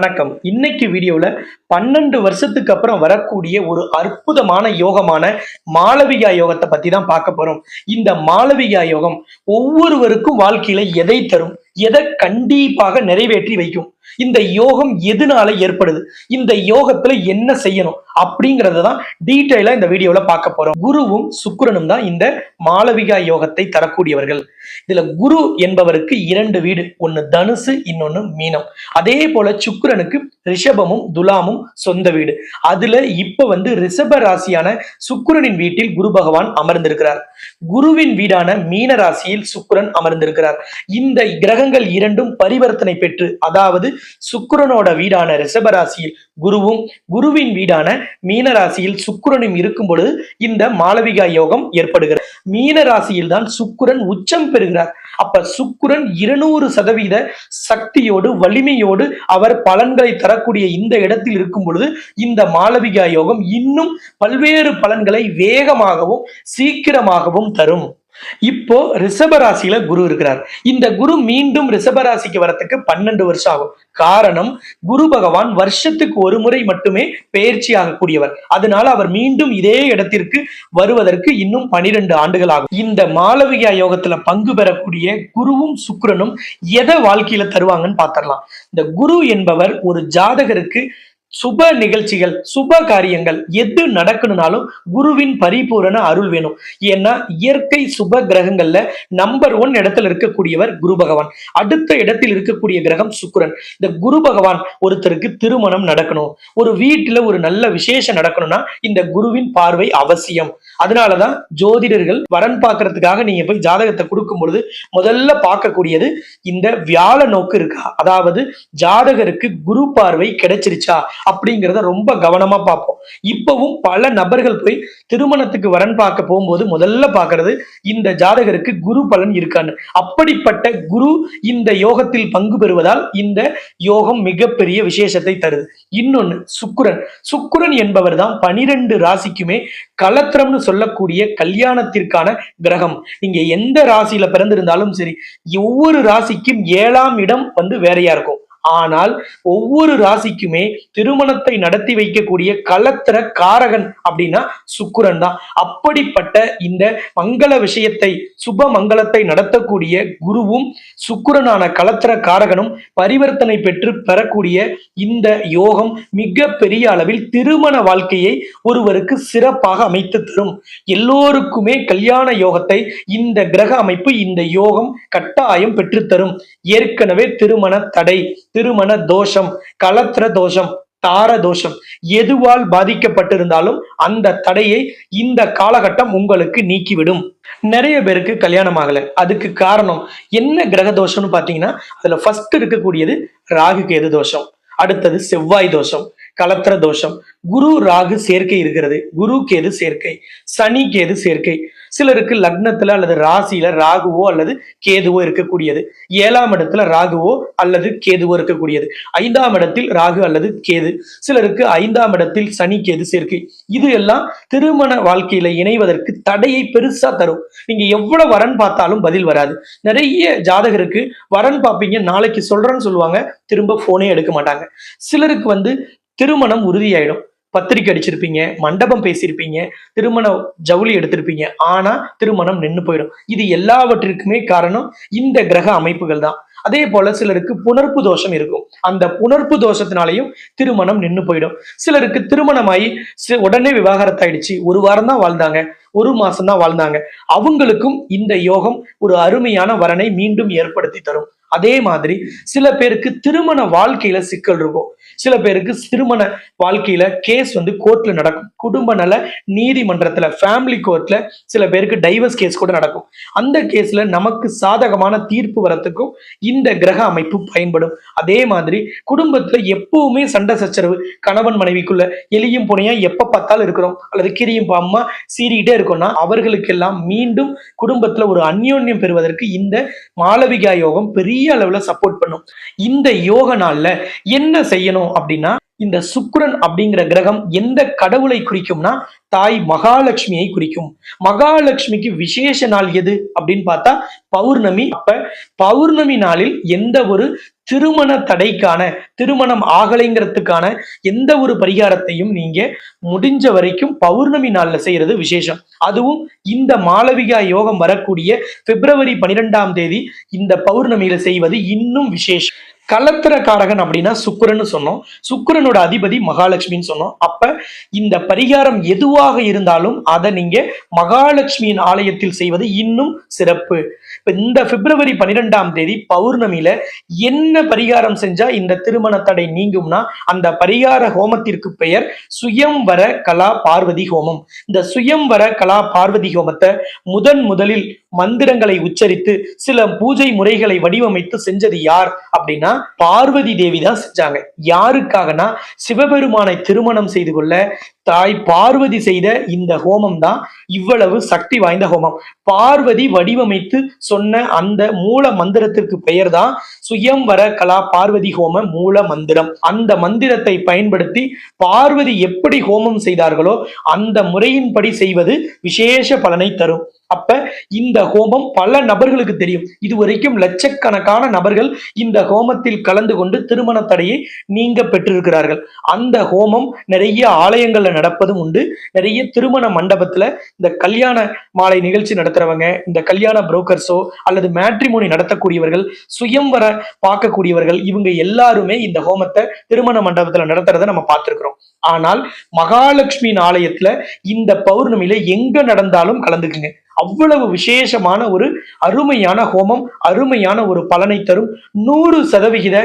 வணக்கம். இன்னைக்கு வீடியோல பன்னெண்டு வருஷத்துக்கு அப்புறம் வரக்கூடிய ஒரு அற்புதமான யோகமான மாளவிகா யோகத்தை பத்தி தான் பார்க்க போறோம். இந்த மாளவிகா யோகம் ஒவ்வொருவருக்கும் வாழ்க்கையில எதை தரும்? எதை கண்டிப்பாக நிறைவேற்றி வைக்கும்? இந்த யோகம் எதனால ஏற்படுது? இந்த யோகத்துல என்ன செய்யணும்? அப்படிங்கறத தான் டீட்டெயிலா இந்த வீடியோல பார்க்க போறோம். குருவும் சுக்கரனும் தான் இந்த மாளவிகா யோகத்தை தரக்கூடியவர்கள். இதுல குரு என்பவருக்கு இரண்டு வீடு. ஒன்னு தனுசு இன்னொன்னு மீனம். அதே போல சுக்கரனுக்கு ரிஷபமும் துலாமும் சொந்த வீடு. அதுல இப்ப வந்து ரிஷப ராசியான சுக்கரனின் வீட்டில் குரு பகவான் அமர்ந்திருக்கிறார். குருவின் வீடான மீன ராசியில் சுக்கரன் அமர்ந்திருக்கிறார். இந்த கிரகங்கள் இரண்டும் பரிவர்த்தனை பெற்று அதாவது சுக்கரனோட வீடான ரிஷபராசியில் குருவும் குருவின் வீடான மீனராசியில் சுக்கரனும் இருக்கும் பொழுது இந்த மாளவிகா யோகம் ஏற்படுகிறது. மீன ராசியில் தான் சுக்கரன் உச்சம் பெறுகிறார். அப்ப சுக்கிரன் இருநூறு சதவீத சக்தியோடு வலிமையோடு அவர் பலன்களை தரக்கூடிய இந்த இடத்தில் இருக்கும் பொழுது இந்த மாளவிகா யோகம் இன்னும் பல்வேறு பலன்களை வேகமாகவும் சீக்கிரமாகவும் தரும். இப்போ ரிஷபராசியில குரு இருக்கிறார். இந்த குரு மீண்டும் ரிஷபராசிக்கு வரத்துக்கு பன்னெண்டு வருஷம் ஆகும். காரணம் குரு பகவான் வருஷத்துக்கு ஒரு முறை மட்டுமே பயிற்சி ஆகக்கூடியவர். அதனால அவர் மீண்டும் இதே இடத்திற்கு வருவதற்கு இன்னும் பனிரெண்டு ஆண்டுகள் ஆகும் இந்த மாளவிகா யோகத்துல பங்கு பெறக்கூடிய குருவும் சுக்கரனும் எதை வாழ்க்கையில தருவாங்கன்னு பாத்திரலாம் இந்த குரு என்பவர் ஒரு ஜாதகருக்கு சுப நிகழ்ச்சிகள் சுப காரியங்கள் எது நடக்கணும்னாலும் குருவின் பரிபூரண அருள் வேணும். ஏன்னா இயற்கை சுப கிரகங்கள்ல நம்பர் ஒன் இடத்துல இருக்கக்கூடியவர் குரு பகவான். அடுத்த இடத்தில் இருக்கக்கூடிய கிரகம் சுக்கரன். இந்த குரு பகவான் ஒருத்தருக்கு திருமணம் நடக்கணும். ஒரு வீட்டுல ஒரு நல்ல விசேஷம் நடக்கணும்னா இந்த குருவின் பார்வை அவசியம். அதனாலதான் ஜோதிடர்கள் வரன் பார்க்கறதுக்காக நீங்க போய் ஜாதகத்தை கொடுக்கும் பொழுது முதல்ல பார்க்கக்கூடியது இந்த வியாழ நோக்கு இருக்கா. அதாவது ஜாதகருக்கு குரு பார்வை கிடைச்சிருச்சா? அப்படிங்கிறத ரொம்ப கவனமா பார்ப்போம். இப்பவும் பல நபர்கள் போய் திருமணத்துக்கு வரன் பார்க்க போகும்போது முதல்ல பாக்குறது இந்த ஜாதகருக்கு குரு பலன் இருக்கான்னு. அப்படிப்பட்ட குரு இந்த யோகத்தில் பங்கு பெறுவதால் இந்த யோகம் மிகப்பெரிய விசேஷத்தை தருது. இன்னொன்னு சுக்குரன். சுக்குரன் என்பவர் தான் பனிரெண்டு ராசிக்குமே கலத்திரம்னு சொல்லக்கூடிய கல்யாணத்திற்கான கிரகம். நீங்க எந்த ராசியில பிறந்திருந்தாலும் சரி ஒவ்வொரு ராசிக்கும் ஏழாம் இடம் வந்து வேறையா இருக்கும். ஆனால் ஒவ்வொரு ராசிக்குமே திருமணத்தை நடத்தி வைக்கக்கூடிய களத்திர காரகன் அப்படின்னா சுக்குரன் தான். அப்படிப்பட்ட இந்த மங்கள விஷயத்தை சுப மங்களத்தை நடத்தக்கூடிய குருவும் சுக்கிரனான களத்திர காரகனும் பரிவர்த்தனை பெற்று பெறக்கூடிய இந்த யோகம் மிக பெரிய அளவில் திருமண வாழ்க்கையை ஒருவருக்கு சிறப்பாக அமைத்து தரும். எல்லோருக்குமே கல்யாண யோகத்தை இந்த கிரக அமைப்பு இந்த யோகம் கட்டாயம் பெற்றுத்தரும் ஏற்கனவே திருமண தடை திருமண தோஷம் கலத்திர தோஷம் தார தோஷம் எதுவால் பாதிக்கப்பட்டிருந்தாலும் அந்த தடையை இந்த காலகட்டம் உங்களுக்கு நீக்கிவிடும். நிறைய பேருக்கு கல்யாணம் ஆகலை. அதுக்கு காரணம் என்ன கிரக தோஷம்னு பாத்தீங்கன்னா அதுல ஃபர்ஸ்ட் இருக்கக்கூடியது ராகு கேது தோஷம் அடுத்தது செவ்வாய் தோஷம். கலத்திர தோஷம். குரு ராகு சேர்க்கை இருக்கிறது. குரு கேது சேர்க்கை. சனி கேது சேர்க்கை. சிலருக்கு லக்னத்துல அல்லது ராசியில ராகுவோ அல்லது கேதுவோ இருக்கக்கூடியது. ஏழாம் இடத்துல ராகுவோ அல்லது கேதுவோ இருக்கக்கூடியது. ஐந்தாம் இடத்தில் ராகு அல்லது கேது. சிலருக்கு ஐந்தாம் இடத்தில் சனி கேது சேர்க்கை. இது எல்லாம் திருமண வாழ்க்கையில இணைவதற்கு தடையை பெருசா தரும். நீங்க எவ்வளவு வரன் பார்த்தாலும் பதில் வராது. நிறைய ஜாதகருக்கு வரன் பார்ப்பீங்க நாளைக்கு சொல்றேன்னு சொல்லுவாங்க திரும்ப போனே எடுக்க மாட்டாங்க. சிலருக்கு வந்து திருமணம் உறுதியாயிடும். பத்திரிக்கை அடிச்சிருப்பீங்க மண்டபம் பேசியிருப்பீங்க திருமண ஜவுளி எடுத்திருப்பீங்க. ஆனா திருமணம் நின்று போயிடும். இது எல்லாவற்றிற்குமே காரணம் இந்த கிரக அமைப்புகள் தான். அதே போல சிலருக்கு புணர்ப்பு தோஷம் இருக்கும். அந்த புணர்ப்பு தோஷத்தினாலையும் திருமணம் நின்று போயிடும். சிலருக்கு திருமணமாயி உடனே விவாகரத்தாயிடுச்சு. ஒரு வாரம் தான் வாழ்ந்தாங்க. ஒரு மாசம் தான் வாழ்ந்தாங்க. அவங்களுக்கும் இந்த யோகம் ஒரு அருமையான வரனை மீண்டும் ஏற்படுத்தி தரும். அதே மாதிரி சில பேருக்கு திருமண வாழ்க்கையில சிக்கல் இருக்கும். சில பேருக்கு திருமண வாழ்க்கையில கேஸ் வந்து கோர்ட்ல நடக்கும். குடும்ப நல நீதிமன்றத்துல ஃபேமிலி கோர்ட்ல சில பேருக்கு டைவர்ஸ் கேஸ் கூட நடக்கும். அந்த கேஸ்ல நமக்கு சாதகமான தீர்ப்பு வரத்துக்கும் இந்த கிரக அமைப்பு பயன்படும். அதே மாதிரி குடும்பத்துல எப்பவுமே சண்டை சச்சரவு கணவன் மனைவிக்குள்ள எலியும் புனையா எப்ப பார்த்தாலும் இருக்கிறோம். அல்லது கிரியும் பாம்மா சீறிக்கிட்டே இருக்கோம்னா அவர்களுக்கெல்லாம் மீண்டும் குடும்பத்துல ஒரு அந்யோன்யம் பெறுவதற்கு இந்த மாளவிகா யோகம் பெரிய அளவுல சப்போர்ட் பண்ணும். இந்த யோக நாள்ல என்ன செய்யணும்? பார்த்தோம் அப்படின்னா இந்த சுக்கிரன் அப்படிங்கிற கிரகம் எந்த கடவுளை குறிக்கும்னா தாய் மகாலட்சுமியை குறிக்கும். மகாலட்சுமிக்கு விசேஷ நாள் எது அப்படின்னு பார்த்தா பௌர்ணமி. அப்ப பௌர்ணமி நாளில் எந்த ஒரு திருமண தடைக்கான திருமணம் ஆகலைங்கிறதுக்கான எந்த ஒரு பரிகாரத்தையும் நீங்க முடிஞ்ச வரைக்கும் பௌர்ணமி நாள்ல செய்யறது விசேஷம். அதுவும் இந்த மாளவிகா யோகம் வரக்கூடிய பிப்ரவரி பனிரெண்டாம் தேதி இந்த பௌர்ணமியில செய்வது இன்னும் விசேஷம். கலத்திர காரகன் அப்படின்னா சுக்கிரன்னு சொன்னோம். சுக்கரனோட அதிபதி மகாலட்சுமின்னு சொன்னோம். அப்ப இந்த பரிகாரம் எதுவாக இருந்தாலும் அதை நீங்க மகாலட்சுமியின் ஆலயத்தில் செய்வது இன்னும் சிறப்பு. இப்ப இந்த பிப்ரவரி பனிரெண்டாம் தேதி பௌர்ணமியில என்ன பரிகாரம் செஞ்சா இந்த திருமண தடை நீங்கும்னா அந்த பரிகார ஹோமத்திற்கு பெயர் சுயம்வர கலா பார்வதி ஹோமம். இந்த சுயம்வர கலா பார்வதி ஹோமத்தை முதன் முதலில் மந்திரங்களை உச்சரித்து சில பூஜை முறைகளை வடிவமைத்து செஞ்சது யார் அப்படின்னா பார்வதி தேவி தான் செஞ்சாங்க. யாருக்காகனா? சிவபெருமானை திருமணம் செய்து கொள்ள தாய் பார்வதி செய்த இந்த ஹோமம் தான் இவ்வளவு சக்தி வாய்ந்த ஹோமம். பார்வதி வடிவமைத்து சொன்ன அந்த மூல மந்திரத்திற்கு பெயர் தான் சுயம்வர கலா பார்வதி ஹோம மூல மந்திரம். அந்த மந்திரத்தை பயன்படுத்தி பார்வதி எப்படி ஹோமம் செய்தார்களோ அந்த முறையின்படி செய்வது விசேஷ பலனை தரும். அப்ப இந்த ஹோமம் பல நபர்களுக்கு தெரியும். இதுவரைக்கும் லட்சக்கணக்கான நபர்கள் இந்த ஹோமத்தில் கலந்து கொண்டு திருமண தடையை நீங்க பெற்றிருக்கிறார்கள். அந்த ஹோமம் நிறைய ஆலயங்கள் நடப்பதும் உண்டு. நிறைய திருமண மண்டபத்துல இந்த கல்யாண மாலை நிகழ்ச்சி நடத்துறவங்க இந்த கல்யாண புரோக்கர்ஸோ அல்லது மேட்ரிமோனி நடத்தக்கூடியவர்கள் சுயம்வர பார்க்கக்கூடியவர்கள் இவங்க எல்லாருமே இந்த ஹோமத்தை திருமண மண்டபத்துல நடத்துறதை நம்ம பார்த்திருக்கிறோம். ஆனால் மகாலட்சுமி ஆலயத்துல இந்த பௌர்ணமியில எங்க நடந்தாலும் கலந்துக்குங்க. அவ்வளவு விசேஷமான ஒரு அருமையான ஹோமம் அருமையான ஒரு பலனை தரும். நூறு சதவிகித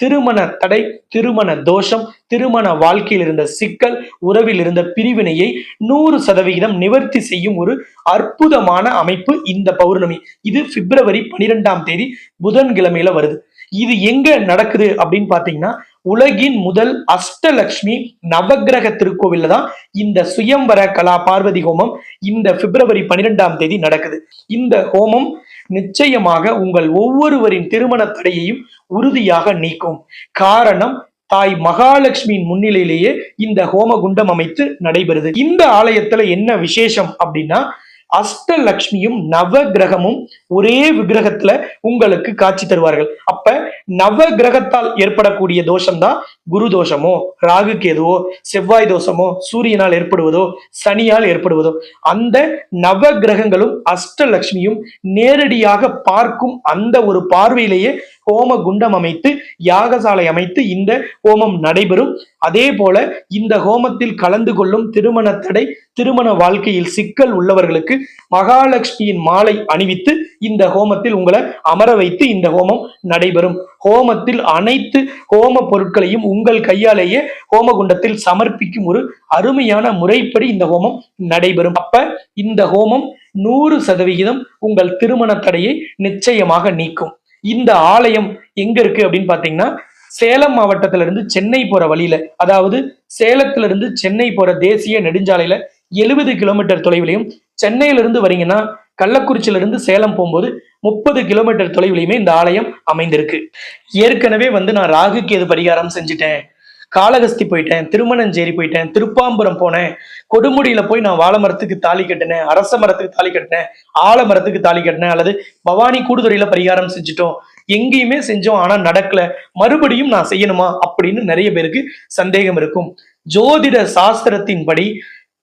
திருமண தடை திருமண தோஷம் திருமண வாழ்க்கையில் இருந்த சிக்கல் உறவில் இருந்த பிரிவினையை நூறு சதவிகிதம் நிவர்த்தி செய்யும் ஒரு அற்புதமான அமைப்பு இந்த பௌர்ணமி. இது பிப்ரவரி பனிரெண்டாம் தேதி புதன்கிழமையில வருது. இது எங்க நடக்குது அப்படின்னு பாத்தீங்கன்னா உலகின் முதல் அஷ்டலக்ஷ்மி நவக்கிரக திருக்கோவில்ல தான் இந்த சுயம்பர கலா பார்வதி ஹோமம் இந்த பிப்ரவரி பனிரெண்டாம் தேதி நடக்குது. இந்த ஹோமம் நிச்சயமாக உங்கள் ஒவ்வொருவரின் திருமண தடையையும் உறுதியாக நீக்கும். காரணம் தாய் மகாலட்சுமியின் முன்னிலையிலேயே இந்த ஹோம குண்டம் அமைத்து நடைபெறுது. இந்த ஆலயத்துல என்ன விசேஷம் அப்படின்னா அஷ்டலக்ஷ்மியும் நவ கிரகமும் ஒரே விக்கிரகத்துல உங்களுக்கு காட்சி தருவார்கள். அப்ப நவ கிரகத்தால் ஏற்படக்கூடிய தோஷம் தான் குரு தோஷமோ ராகு கேதுவோ செவ்வாய் தோஷமோ சூரியனால் ஏற்படுவதோ சனியால் ஏற்படுவதோ அந்த நவ கிரகங்களும் அஷ்டலக்ஷ்மியும் நேரடியாக பார்க்கும் அந்த ஒரு பார்வையிலேயே ஹோம குண்டம் அமைத்து யாகசாலை அமைத்து இந்த ஹோமம் நடைபெறும். அதே போல இந்த ஹோமத்தில் கலந்து கொள்ளும் திருமண தடை திருமண வாழ்க்கையில் சிக்கல் உள்ளவர்களுக்கு மகாலட்சுமியின் மாலை அணிவித்து இந்த ஹோமத்தில் உங்களை அமர வைத்து இந்த ஹோமம் நடைபெறும். ஹோமத்தில் அனைத்து ஹோம பொருட்களையும் உங்கள் கையாலேயே ஹோமகுண்டத்தில் சமர்ப்பிக்கும் ஒரு அருமையான முறைப்படி இந்த ஹோமம் நடைபெறும். அப்ப இந்த ஹோமம் நூறு சதவிகிதம் உங்கள் திருமண தடையை நிச்சயமாக நீக்கும். இந்த ஆலயம் எங்க இருக்கு அப்படின்னு பாத்தீங்கன்னா சேலம் மாவட்டத்துல இருந்து சென்னை போற வழியில அதாவது சேலத்துல இருந்து சென்னை போற தேசிய நெடுஞ்சாலையில எழுபது கிலோமீட்டர் தொலைவிலையும் சென்னையில இருந்து வரீங்கன்னா கள்ளக்குறிச்சியில இருந்து சேலம் போகும்போது முப்பது கிலோமீட்டர் தொலைவிலையுமே இந்த ஆலயம் அமைந்திருக்கு. ஏற்கனவே வந்து நான் ராகு எது பரிகாரம் செஞ்சுட்டேன். காளகஸ்தி போயிட்டேன் திருமணஞ்சேரி போயிட்டேன் திருப்பாம்புரம் போனேன். கொடுமுடியில போய் நான் வாழ மரத்துக்கு தாலி கட்டினேன் அரச மரத்துக்கு தாலி கட்டினேன் ஆலமரத்துக்கு தாலி கட்டினேன் அல்லது பவானி கூடுதுறையில பரிகாரம் செஞ்சுட்டோம். எங்கேயுமே செஞ்சோம் ஆனா நடக்கல. மறுபடியும் நான் செய்யணுமா அப்படின்னு நிறைய பேருக்கு சந்தேகம் இருக்கும். ஜோதிட சாஸ்திரத்தின்படி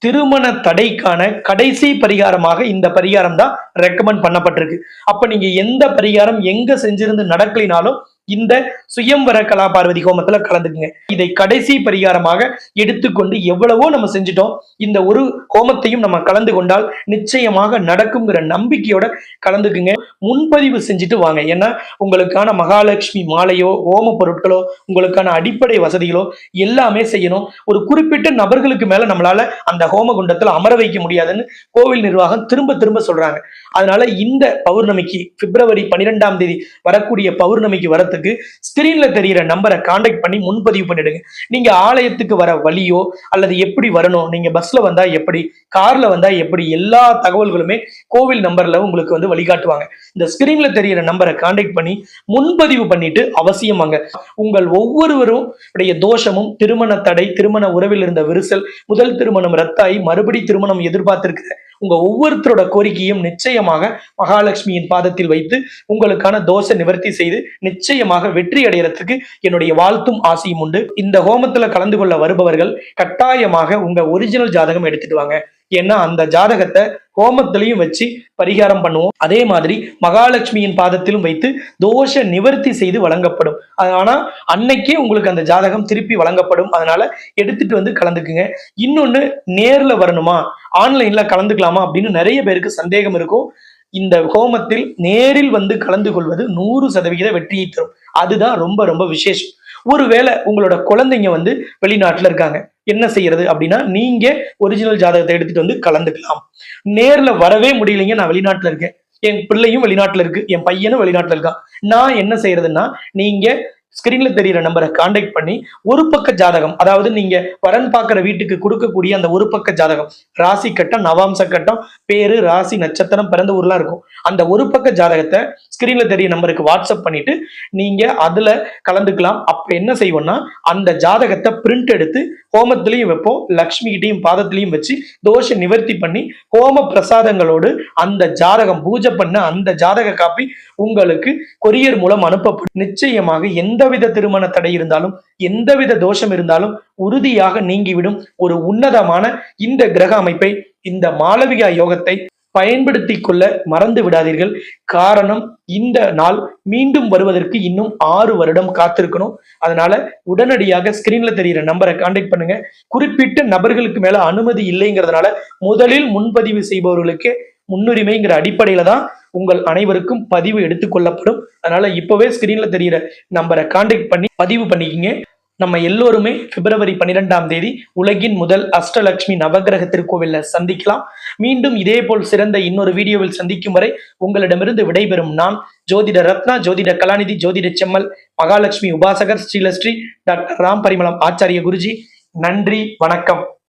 திருமண தடைக்கான கடைசி பரிகாரமாக இந்த பரிகாரம் தான் ரெக்கமெண்ட் பண்ணப்பட்டிருக்கு. அப்ப நீங்க எந்த பரிகாரம் எங்க செஞ்சிருந்து நடக்கலினாலும் இந்த சுயம்வர கலா பார்வதி ஹோமத்துல கலந்துக்குங்க. இதை கடைசி பரிகாரமாக எடுத்துக்கொண்டு எவ்வளவோ நம்ம செஞ்சிட்டோம். இந்த ஒரு ஹோமத்தையும் நம்ம கலந்து கொண்டால் நிச்சயமாக நடக்குங்கிற நம்பிக்கையோட கலந்துக்குங்க. முன்பதிவு செஞ்சுட்டு வாங்க. ஏன்னா உங்களுக்கான மகாலட்சுமி மாலையோ ஹோம பொருட்களோ உங்களுக்கான அடிப்படை வசதிகளோ எல்லாமே செய்யணும். ஒரு குறிப்பிட்ட நபர்களுக்கு மேல நம்மளால அந்த ஹோம குண்டத்தில் அமர வைக்க முடியாதுன்னு கோவில் நிர்வாகம் திரும்ப திரும்ப சொல்றாங்க. அதனால இந்த பௌர்ணமிக்கு பிப்ரவரி பன்னிரெண்டாம் தேதி வரக்கூடிய பௌர்ணமிக்கு வரத்துக்கு ஸ்கிரீன்ல தெரியிற நம்பரை காண்டாக்ட் பண்ணி முன்பதிவு பண்ணிடுங்க. நீங்க ஆலயத்துக்கு வர வழியோ அல்லது எப்படி வரணும் நீங்க பஸ்ல வந்தா எப்படி கார்ல வந்தா எப்படி எல்லா தகவல்களுமே கோவில் நம்பர்ல உங்களுக்கு வந்து வழிகாட்டுவாங்க. இந்த ஸ்கிரீன்ல தெரியிற நம்பரை காண்டாக்ட் பண்ணி முன்பதிவு பண்ணிட்டு அவசியம் வாங்க. உங்கள் ஒவ்வொருவரும் உடைய தோஷமும் திருமண தடை திருமண உறவில் இருந்த விரிசல் முதல் திருமணம் ரத்தாகி மறுபடி திருமணம் எதிர்பார்த்திருக்கிற உங்க ஒவ்வொருத்தரோட கோரிக்கையும் நிச்சயமாக மகாலட்சுமியின் பாதத்தில் வைத்து உங்களுக்கான தோஷ நிவர்த்தி செய்து நிச்சயமாக வெற்றி அடையறதுக்கு என்னுடைய வாழ்த்தும் ஆசையும் உண்டு. இந்த ஹோமத்துல கலந்து கொள்ள வருபவர்கள் கட்டாயமாக உங்க ஒரிஜினல் ஜாதகம் எடுத்துட்டு வாங்க. ஏன்னா அந்த ஜாதகத்தை ஹோமத்திலையும் வச்சு பரிகாரம் பண்ணுவோம். அதே மாதிரி மகாலட்சுமியின் பாதத்திலும் வைத்து தோஷ நிவர்த்தி செய்து வழங்கப்படும். ஆனா அன்னைக்கே உங்களுக்கு அந்த ஜாதகம் திருப்பி வழங்கப்படும். அதனால எடுத்துட்டு வந்து கலந்துக்குங்க. இன்னொன்னு நேர்ல வரணுமா? ஆன்லைன்ல கலந்துக்கலாமா? அப்படின்னு நிறைய பேருக்கு சந்தேகம் இருக்கும். இந்த ஹோமத்தில் நேரில் வந்து கலந்து கொள்வது நூறு சதவிகித வெற்றியை தரும். அதுதான் ரொம்ப ரொம்ப விசேஷம். ஒருவேளை உங்களோட குழந்தைங்க வந்து வெளிநாட்டுல இருக்காங்க என்ன செய்யறது அப்படின்னா நீங்க ஒரிஜினல் ஜாதகத்தை எடுத்துட்டு வந்து கலந்துக்கலாம். நேர்ல வரவே முடியலைங்க நான் வெளிநாட்டுல இருக்கேன். என் பிள்ளையும் வெளிநாட்டுல இருக்கு என் பையனும் வெளிநாட்டுல இருக்கான். நான் என்ன செய்யறதுன்னா நீங்க ஸ்கிரீன்ல தெரியிற நம்பரை காண்டாக்ட் பண்ணி ஒரு பக்க ஜாதகம் அதாவது நீங்க வரன் பார்க்குற வீட்டுக்கு கொடுக்கக்கூடிய அந்த ஒரு பக்க ஜாதகம் ராசி கட்டம் நவாம்ச கட்டம் பேரு ராசி நட்சத்திரம் பிறந்த ஊர்லாம் இருக்கும். அந்த ஒரு பக்க ஜாதகத்தை ஸ்கிரீன்ல தெரிய நம்பருக்கு வாட்ஸ்அப் பண்ணிட்டு நீங்க அதுல கலந்துக்கலாம். அப்ப என்ன செய்வோம்னா அந்த ஜாதகத்தை பிரிண்ட் எடுத்து ஹோமத்திலையும் வைப்போம் லக்ஷ்மிகிட்டையும் பாதத்திலையும் வச்சு தோஷ நிவர்த்தி பண்ணி ஹோம பிரசாதங்களோடு அந்த ஜாதகம் பூஜை பண்ண அந்த ஜாதக காப்பி உங்களுக்கு கொரியர் மூலம் அனுப்பப்படும். நிச்சயமாக எந்த எந்தவித திருமண தடை இருந்தாலும் எந்தவித தோஷம் இருந்தாலும் உறுதியாக நீங்கிவிடும் ஒரு உன்னதமான இந்த கிரக அமைப்பை இந்த மாளவிகா யோகத்தை பயன்படுத்தி கொள்ள மறந்து விடாதீர்கள். காரணம் இந்த நாள் மீண்டும் வருவதற்கு இன்னும் ஆறு வருடம் காத்திருக்கணும். அதனால உடனடியாக ஸ்கிரீன்ல தெரியிற நம்பரை காண்டாக்ட் பண்ணுங்க. குறிப்பிட்ட நபர்களுக்கு மேல அனுமதி இல்லைங்கிறதுனால முதலில் முன்பதிவு செய்பவர்களுக்கு முன்னுரிமைங்கிற அடிப்படையில தான் உங்கள் அனைவருக்கும் பதிவு எடுத்துக்கொள்ளப்படும் அதனால இப்பவே ஸ்கிரீன்ல தெரியிற நம்பரை காண்டாக்ட் பண்ணி பதிவு பண்ணிக்கிங்க. நம்ம எல்லோருமே பிப்ரவரி பன்னிரெண்டாம் தேதி உலகின் முதல் அஷ்டலட்சுமி நவகிரக திருக்கோவில்ல சந்திக்கலாம். மீண்டும் இதே போல் சிறந்த இன்னொரு வீடியோவில் சந்திக்கும் வரை உங்களிடமிருந்து விடைபெறும் நான் ஜோதிட ரத்னா ஜோதிட கலாநிதி ஜோதிட செம்மல் மகாலட்சுமி உபாசகர் ஸ்ரீலஸ்ரீ டாக்டர் ராம் பரிமளம் ஆச்சாரிய குருஜி. நன்றி வணக்கம்.